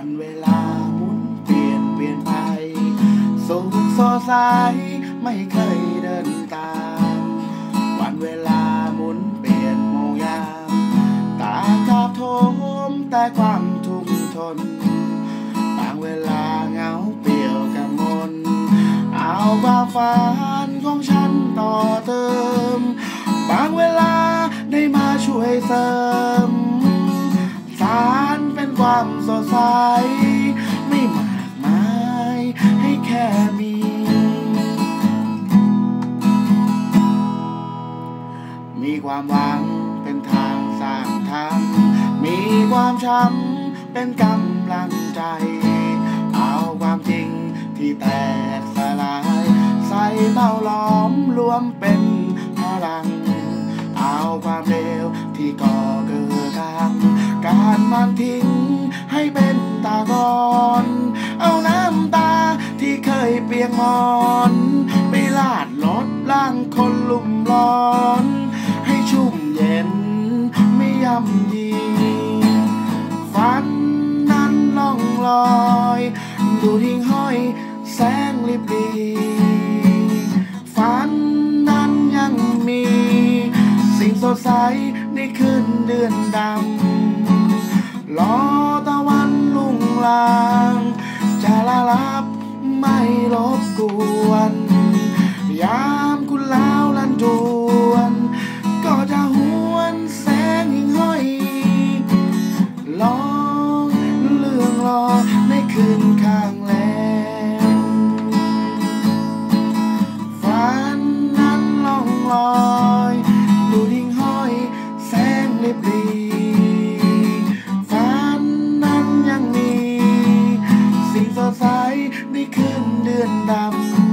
วันเวลาหมุนเปลี่ยนเปลี่ยนไปสุขสดใสไม่เคยเดินตามวันเวลาหมุนเปลี่ยนโมยามตาทับทมแต่ความทุกข์ทนบางเวลาเหงาเปลี่ยวกับมน เอาความฝันของฉันต่อเติ ความสดใส ไม่มากมายให้แค่มี มีความหวังเป็นทางสร้างทาง มีความช้ำเป็นกำลังใจ เอาความจริงที่แตกสลาย ใส่เบ้าล้อมรวมเป็นพลัง เอาความเลวที่ก่อเกิดกางการมันทิ้ง มอนไปลาดลดล่างคนลุ่มร้อน ให้ชุ่มเย็นไม่ย่ำยีฝันนั้นล่องลอย ดูทิ้งห้อยแสงลิบลีฝันนั้นยังมี สิ่งสดใสในคืนเดือนดำรอตะวันลุ่งลาางแลฝันนั้นล่องลอยดูทิ้งห้อยแสงลิบลีฝันนั้นยังมี สิ่งสดใสในคืนเดือนดำ